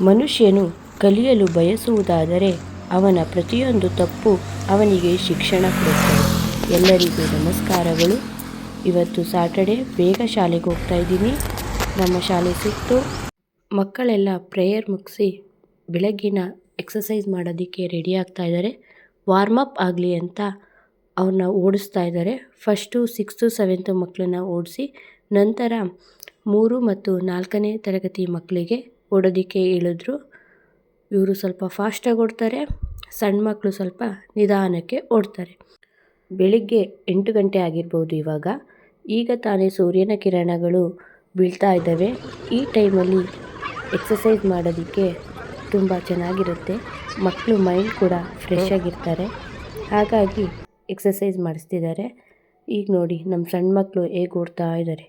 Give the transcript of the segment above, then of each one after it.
ಮನುಷ್ಯನು ಕಲಿಯಲು ಬಯಸುವುದಾದರೆ ಅವನ ಪ್ರತಿಯೊಂದು ತಪ್ಪು ಅವನಿಗೆ ಶಿಕ್ಷಣ ಕೊಡುತ್ತದೆ. ಎಲ್ಲರಿಗೂ ನಮಸ್ಕಾರಗಳು. ಇವತ್ತು ಸಾಟರ್ಡೆ ಬೇಗ ಶಾಲೆಗೆ ಹೋಗ್ತಾ ಇದ್ದೀನಿ. ನಮ್ಮ ಶಾಲೆ ಸಿಕ್ತು. ಮಕ್ಕಳೆಲ್ಲ ಪ್ರೇಯರ್ ಮುಗಿಸಿ ಬೆಳಗ್ಗಿನ ಎಕ್ಸಸೈಸ್ ಮಾಡೋದಕ್ಕೆ ರೆಡಿ ಆಗ್ತಾ ಇದ್ದಾರೆ. ಅಪ್ ಆಗಲಿ ಅಂತ ಅವ್ರನ್ನ ಓಡಿಸ್ತಾ ಇದ್ದಾರೆ. ಫಸ್ಟು ಸಿಕ್ಸ್ತು ಸೆವೆಂತು ಮಕ್ಕಳನ್ನ ಓಡಿಸಿ ನಂತರ ಮೂರು ಮತ್ತು ನಾಲ್ಕನೇ ತರಗತಿ ಮಕ್ಕಳಿಗೆ ಓಡೋದಕ್ಕೆ ಹೇಳಿದ್ರು. ಇವರು ಸ್ವಲ್ಪ ಫಾಸ್ಟಾಗಿ ಓಡ್ತಾರೆ ಸಣ್ಣ ಮಕ್ಕಳು ಸ್ವಲ್ಪ ನಿಧಾನಕ್ಕೆ ಓಡ್ತಾರೆ. ಬೆಳಿಗ್ಗೆ ಎಂಟು ಗಂಟೆ ಆಗಿರ್ಬೋದು ಇವಾಗ. ಈಗ ತಾನೇ ಸೂರ್ಯನ ಕಿರಣಗಳು ಬೀಳ್ತಾ ಇದ್ದಾವೆ. ಈ ಟೈಮಲ್ಲಿ ಎಕ್ಸಸೈಸ್ ಮಾಡೋದಕ್ಕೆ ತುಂಬ ಚೆನ್ನಾಗಿರುತ್ತೆ. ಮಕ್ಕಳು ಮೈಂಡ್ ಕೂಡ ಫ್ರೆಶ್ ಆಗಿರ್ತಾರೆ. ಹಾಗಾಗಿ ಎಕ್ಸಸೈಸ್ ಮಾಡಿಸ್ತಿದ್ದಾರೆ. ಈಗ ನೋಡಿ ನಮ್ಮ ಸಣ್ಣ ಮಕ್ಕಳು ಹೇಗೆ ಓಡ್ತಾ ಇದ್ದಾರೆ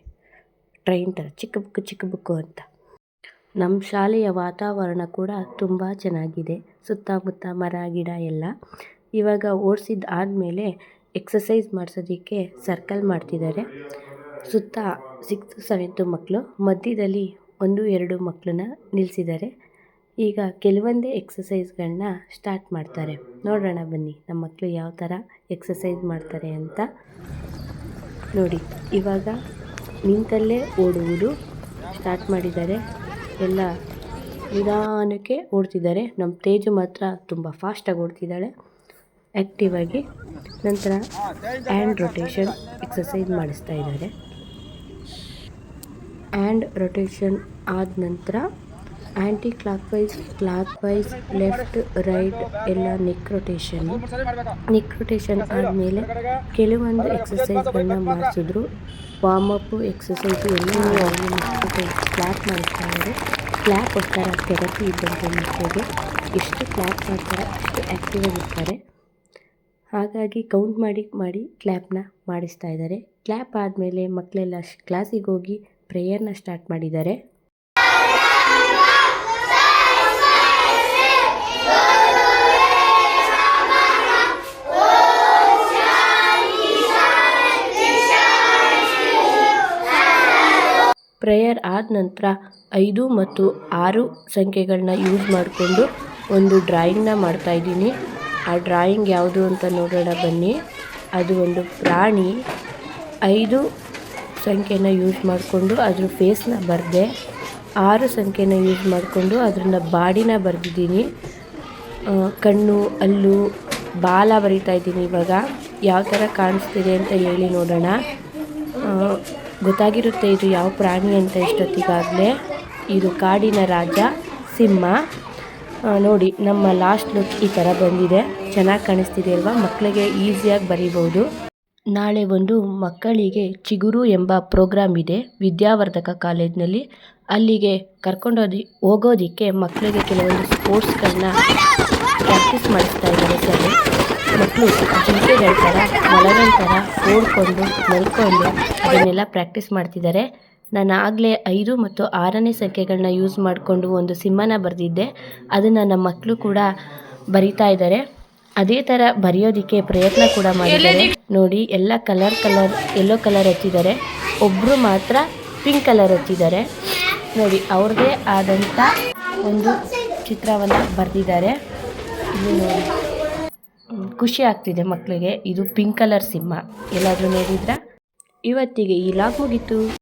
ಟ್ರೈನ್ ಥರ ಚಿಕ್ಕ ಬುಕ್ಕು ಚಿಕ್ಕ ಬುಕ್ಕು ಅಂತ. ನಮ್ಮ ಶಾಲೆಯ ವಾತಾವರಣ ಕೂಡ ತುಂಬ ಚೆನ್ನಾಗಿದೆ. ಸುತ್ತಮುತ್ತ ಮರ, ಗಿಡ ಎಲ್ಲ. ಇವಾಗ ಓಡಿಸಿದ ಆದಮೇಲೆ ಎಕ್ಸಸೈಸ್ ಮಾಡಿಸೋದಕ್ಕೆ ಸರ್ಕಲ್ ಮಾಡ್ತಿದ್ದಾರೆ ಸುತ್ತ ಸಿಕ್ಸ್ತ್ ಸೆವೆಂತು ಮಕ್ಕಳು ಮಧ್ಯದಲ್ಲಿ ಒಂದು, ಎರಡು ಮಕ್ಕಳನ್ನ ನಿಲ್ಲಿಸಿದ್ದಾರೆ ಈಗ ಕೆಲವೊಂದೇ ಎಕ್ಸಸೈಸ್ಗಳನ್ನ ಸ್ಟಾರ್ಟ್ ಮಾಡ್ತಾರೆ. ನೋಡೋಣ ಬನ್ನಿ ನಮ್ಮ ಮಕ್ಕಳು ಯಾವ ಥರ ಎಕ್ಸಸೈಸ್ ಮಾಡ್ತಾರೆ ಅಂತ. ನೋಡಿ, ಇವಾಗ ನಿಂತಲ್ಲೇ ಓಡುವುದು ಸ್ಟಾರ್ಟ್ ಮಾಡಿದ್ದಾರೆ. ಎಲ್ಲ ನಿಧಾನಕ್ಕೆ ಓಡ್ತಿದ್ದಾರೆ. ನಮ್ಮ ತೇಜು ಮಾತ್ರ ತುಂಬ ಫಾಸ್ಟಾಗಿ ಓಡ್ತಿದ್ದಾಳೆ. ಆ್ಯಕ್ಟಿವ್ ಆಗಿ ನಂತರ ಆ್ಯಂಡ್ ರೊಟೇಷನ್ ಎಕ್ಸಸೈಸ್ ಮಾಡಿಸ್ತಾ ಇದ್ದಾರೆ. ಆ್ಯಂಡ್ ರೊಟೇಷನ್ ಆದ ನಂತರ anticlockwise clockwise left right ಎಲ್ಲ ನೆಕ್ ರೊಟೇಷನ್ ನೆಕ್ ರೊಟೇಷನ್ ಆದಮೇಲೆ ಕೆಲವೊಂದು ಎಕ್ಸಸೈಸ್ಗಳನ್ನ ಮಾಡಿಸಿದ್ರು. ವಾರ್ಮಪ್ಪು ಎಕ್ಸಸೈಸು ಎಲ್ಲ ಕ್ಲಾಪ್ ಮಾಡಿಸ್ತಾ ಇದ್ದಾರೆ ಕ್ಲಾಪ್ ಒಂಥರ ಥೆರಪಿ ಇದ್ದಂತೆ ಮಕ್ಕಳಿಗೆ ಎಷ್ಟು ಕ್ಲಾಪ್ ಮಾಡ್ತಾರೆ, ಅಷ್ಟು ಆ್ಯಕ್ಟಿವ್ ಆಗಿರ್ತಾರೆ ಹಾಗಾಗಿ ಕೌಂಟ್ ಮಾಡಿ ಮಾಡಿ ಕ್ಲ್ಯಾಪ್ನ ಮಾಡಿಸ್ತಾ ಇದ್ದಾರೆ. ಕ್ಲ್ಯಾಪ್ ಆದಮೇಲೆ ಮಕ್ಕಳೆಲ್ಲ ಕ್ಲಾಸಿಗೆ ಹೋಗಿ ಪ್ರೇಯರ್ನ ಸ್ಟಾರ್ಟ್ ಮಾಡಿದ್ದಾರೆ. ಪ್ರೇಯರ್ ಆದ ನಂತರ ಐದು ಮತ್ತು ಆರು ಸಂಖ್ಯೆಗಳನ್ನ ಯೂಸ್ ಮಾಡಿಕೊಂಡು ಒಂದು ಡ್ರಾಯಿಂಗ್ನ ಮಾಡ್ತಾ ಇದ್ದೀನಿ. ಆ ಡ್ರಾಯಿಂಗ್ ಯಾವುದು ಅಂತ ನೋಡೋಣ ಬನ್ನಿ. ಅದು ಒಂದು ಪ್ರಾಣಿ. ಐದು ಸಂಖ್ಯೆನ ಯೂಸ್ ಮಾಡಿಕೊಂಡು ಅದ್ರ ಫೇಸ್ನ ಬರೆದೆ ಆರು ಸಂಖ್ಯೆನ ಯೂಸ್ ಮಾಡಿಕೊಂಡು ಅದರಿಂದ ಬಾಡಿನ ಬರೆದಿದ್ದೀನಿ. ಕಣ್ಣು, ಅಲ್ಲು, ಬಾಲ ಬರಿತಾ ಇದ್ದೀನಿ ಇವಾಗ. ಯಾವ ಥರ ಕಾಣಿಸ್ತಿದೆ ಅಂತ ಹೇಳಿ ನೋಡೋಣ. ಗೊತ್ತಾಗಿರುತ್ತೆ ಇದು ಯಾವ ಪ್ರಾಣಿ ಅಂತ ಇಷ್ಟೊತ್ತಿಗಾಗಲೇ ಇದು ಕಾಡಿನ ರಾಜ ಸಿಂಹ. ನೋಡಿ, ನಮ್ಮ ಲಾಸ್ಟ್ ಲುಕ್ ಈ ಥರ ಬಂದಿದೆ. ಚೆನ್ನಾಗಿ ಕಾಣಿಸ್ತಿದೆ ಅಲ್ವಾ? ಮಕ್ಕಳಿಗೆ ಈಸಿಯಾಗಿ ಬರೀಬೋದು ನಾಳೆ ಒಂದು ಮಕ್ಕಳಿಗೆ ಚಿಗುರು ಎಂಬ ಪ್ರೋಗ್ರಾಮ್ ಇದೆ ವಿದ್ಯಾವರ್ಧಕ ಕಾಲೇಜ್ನಲ್ಲಿ. ಅಲ್ಲಿಗೆ ಕರ್ಕೊಂಡೋದಿ, ಹೋಗೋದಕ್ಕೆ ಮಕ್ಕಳಿಗೆ ಕೆಲವೊಂದು ಸ್ಪೋರ್ಟ್ಸ್ಗಳನ್ನ ಪ್ರಾಕ್ಟೀಸ್ ಮಾಡಿಸ್ತಾ ಇದ್ದಾರೆ ಸರ್. ಮಕ್ಕಳು ಜಿಂಕೆಗಳ ಥರ ಮೊಲಗಳ ಥರ ಓಡ್ಕೊಂಡು ಮಲ್ಕೊಂಡು ಅದನ್ನೆಲ್ಲ ಪ್ರಾಕ್ಟೀಸ್ ಮಾಡ್ತಿದ್ದಾರೆ. ನಾನು ಆಗಲೇ ಐದು ಮತ್ತು ಆರನೇ ಸಂಖ್ಯೆಗಳನ್ನ ಯೂಸ್ ಮಾಡಿಕೊಂಡು ಒಂದು ಸಿಂಹನ ಬರೆದಿದ್ದೆ. ಅದನ್ನು ನಮ್ಮ ಮಕ್ಕಳು ಕೂಡ ಬರಿತಾ ಇದ್ದಾರೆ. ಅದೇ ಥರ ಬರೆಯೋದಕ್ಕೆ ಪ್ರಯತ್ನ ಕೂಡ ಮಾಡಿದ್ದಾರೆ. ನೋಡಿ ಎಲ್ಲ ಕಲರ್ ಕಲರ್ ಎಲ್ಲೋ ಕಲರ್ ಹಚ್ಚಿದ್ದಾರೆ ಒಬ್ಬರು ಮಾತ್ರ ಪಿಂಕ್ ಕಲರ್ ಹಚ್ಚಿದ್ದಾರೆ ನೋಡಿ ಅವ್ರದ್ದೇ ಆದಂಥ ಒಂದು ಚಿತ್ರವನ್ನು ಬರೆದಿದ್ದಾರೆ. ಇಲ್ಲಿ ನೋಡಿ. ಖುಷಿ ಆಗ್ತಿದೆ ಮಕ್ಕಳಿಗೆ. ಇದು ಪಿಂಕ್ ಕಲರ್ ಸಿಂಹ ಎಲ್ಲಾದರೂ ನೋಡಿದ್ರಾ? ಇವತ್ತಿಗೆ ಈ ಲಾಗ್ ಮುಗೀತು.